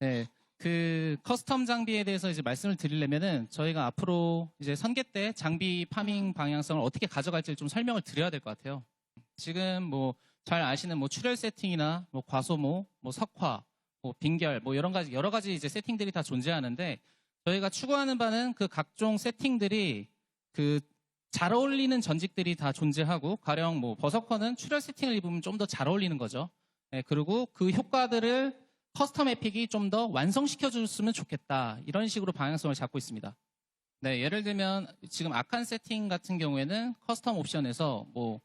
네. 그 커스텀 장비에 대해서 이제 말씀을 드리려면은 저희가 앞으로 이제 선계 때 장비 파밍 방향성을 어떻게 가져갈지를 좀 설명을 드려야 될 것 같아요. 지금 뭐 잘 아시는 뭐 출혈 세팅이나 뭐 과소모, 뭐 석화, 뭐 빈결, 뭐 여러 가지 여러 가지 이제 세팅들이 다 존재하는데 저희가 추구하는 바는 그 각종 세팅들이 그 잘 어울리는 전직들이 다 존재하고 가령 뭐 버서커는 출혈 세팅을 입으면 좀 더 잘 어울리는 거죠. 네, 그리고 그 효과들을 커스텀 에픽이 좀 더 완성시켜 줬으면 좋겠다. 이런 식으로 방향성을 잡고 있습니다. 네, 예를 들면 지금 아칸 세팅 같은 경우에는 커스텀 옵션에서 뭐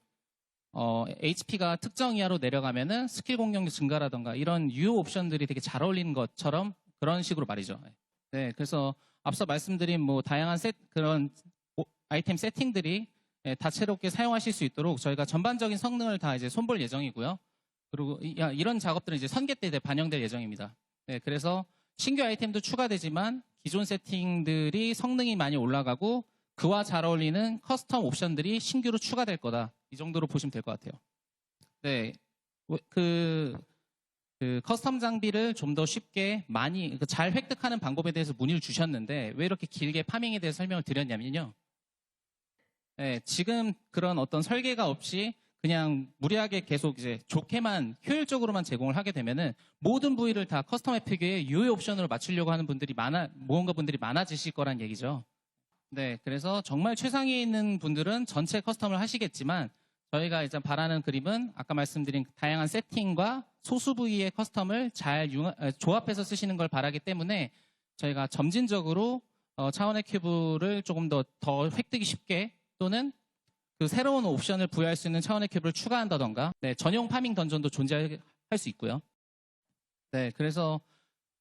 어, HP가 특정 이하로 내려가면은 스킬 공격력 증가라던가 이런 유효 옵션들이 되게 잘 어울리는 것처럼 그런 식으로 말이죠. 네, 그래서 앞서 말씀드린 뭐 다양한 세, 그런 오- 아이템 세팅들이 예, 다채롭게 사용하실 수 있도록 저희가 전반적인 성능을 다 이제 손볼 예정이고요. 그리고 이런 작업들은 이제 선계 때 반영될 예정입니다. 네, 그래서 신규 아이템도 추가되지만 기존 세팅들이 성능이 많이 올라가고 그와 잘 어울리는 커스텀 옵션들이 신규로 추가될 거다. 이 정도로 보시면 될 것 같아요. 네, 왜- 그, 그 커스텀 장비를 좀 더 쉽게 많이 그잘 획득하는 방법에 대해서 문의를 주셨는데 왜 이렇게 길게 파밍에 대해서 설명을 드렸냐면요. 네, 지금 그런 어떤 설계가 없이 그냥 무리하게 계속 이제 좋게만 효율적으로만 제공을 하게 되면은 모든 부위를 다 커스텀 에픽의 유효 옵션으로 맞추려고 하는 분들이 많아 모험가 분들이 많아지실 거란 얘기죠. 네, 그래서 정말 최상위에 있는 분들은 전체 커스텀을 하시겠지만 저희가 이제 바라는 그림은 아까 말씀드린 다양한 세팅과 소수 부위의 커스텀을 잘 융합- 에, 조합해서 쓰시는 걸 바라기 때문에 저희가 점진적으로 어, 차원의 큐브를 조금 더, 더 획득이 쉽게 또는 그 새로운 옵션을 부여할 수 있는 차원의 큐브를 추가한다던가 네, 전용 파밍 던전도 존재할 수 있고요. 네, 그래서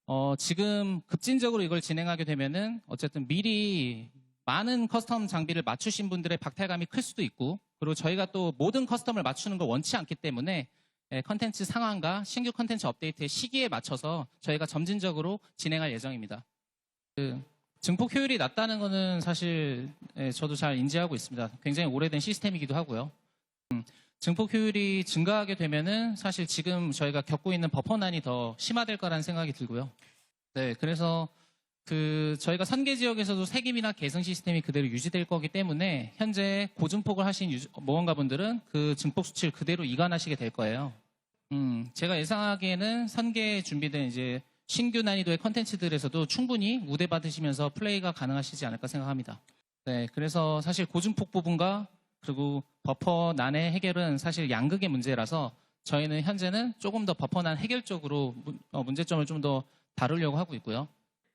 어, 지금 급진적으로 이걸 진행하게 되면은 어쨌든 미리 많은 커스텀 장비를 맞추신 분들의 박탈감이 클 수도 있고 그리고 저희가 또 모든 커스텀을 맞추는 걸 원치 않기 때문에 예, 컨텐츠 상황과 신규 컨텐츠 업데이트의 시기에 맞춰서 저희가 점진적으로 진행할 예정입니다. 그 증폭 효율이 낮다는 거는 사실 예, 저도 잘 인지하고 있습니다. 굉장히 오래된 시스템이기도 하고요. 음, 증폭 효율이 증가하게 되면은 사실 지금 저희가 겪고 있는 버퍼난이 더 심화될 거라는 생각이 들고요. 네, 그래서 그 저희가 선계 지역에서도 세김이나 계승 시스템이 그대로 유지될 거기 때문에 현재 고증폭을 하신 모험가분들은 그 증폭 수치를 그대로 이관하시게 될 거예요. 음, 제가 예상하기에는 선계에 준비된 이제 신규 난이도의 컨텐츠들에서도 충분히 우대 받으시면서 플레이가 가능하시지 않을까 생각합니다. 네, 그래서 사실 고증폭 부분과 그리고 버퍼 난의 해결은 사실 양극의 문제라서 저희는 현재는 조금 더 버퍼 난 해결 쪽으로 문- 어, 문제점을 좀 더 다루려고 하고 있고요.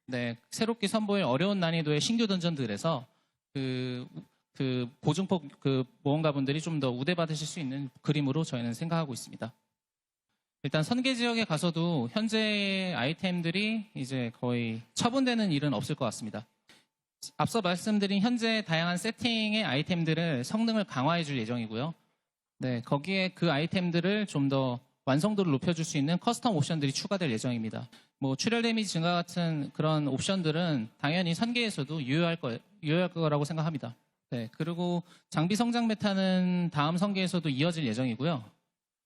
네, 새롭게 선보일 어려운 난이도의 신규 던전들에서 그, 그 고증폭 그 모험가분들이 좀 더 우대 받으실 수 있는 그림으로 저희는 생각하고 있습니다. 일단 선계 지역에 가서도 현재 아이템들이 이제 거의 처분되는 일은 없을 것 같습니다. 앞서 말씀드린 현재 다양한 세팅의 아이템들을 성능을 강화해 줄 예정이고요. 네, 거기에 그 아이템들을 좀 더 완성도를 높여줄 수 있는 커스텀 옵션들이 추가될 예정입니다. 뭐 출혈 데미지 증가 같은 그런 옵션들은 당연히 선계에서도 유효할 거 유효할 거라고 생각합니다. 네, 그리고 장비 성장 메타는 다음 선계에서도 이어질 예정이고요.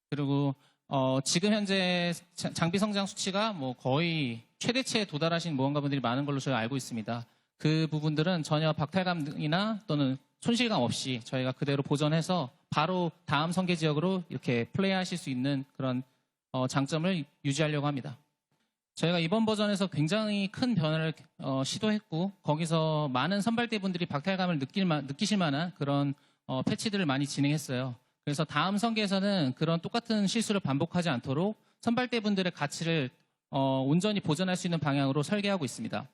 그리고 어, 지금 현재 자- 장비 성장 수치가 뭐 거의 최대치에 도달하신 모험가분들이 많은 걸로 저희가 알고 있습니다. 그 부분들은 전혀 박탈감이나 또는 손실감 없이 저희가 그대로 보존해서 바로 다음 선계 지역으로 이렇게 플레이하실 수 있는 그런 어, 장점을 유지하려고 합니다. 저희가 이번 버전에서 굉장히 큰 변화를 어, 시도했고 거기서 많은 선발대 분들이 박탈감을 느낄 마- 느끼실 만한 그런 어, 패치들을 많이 진행했어요. 그래서 다음 선계에서는 그런 똑같은 실수를 반복하지 않도록 선발대분들의 가치를 어, 온전히 보존할 수 있는 방향으로 설계하고 있습니다.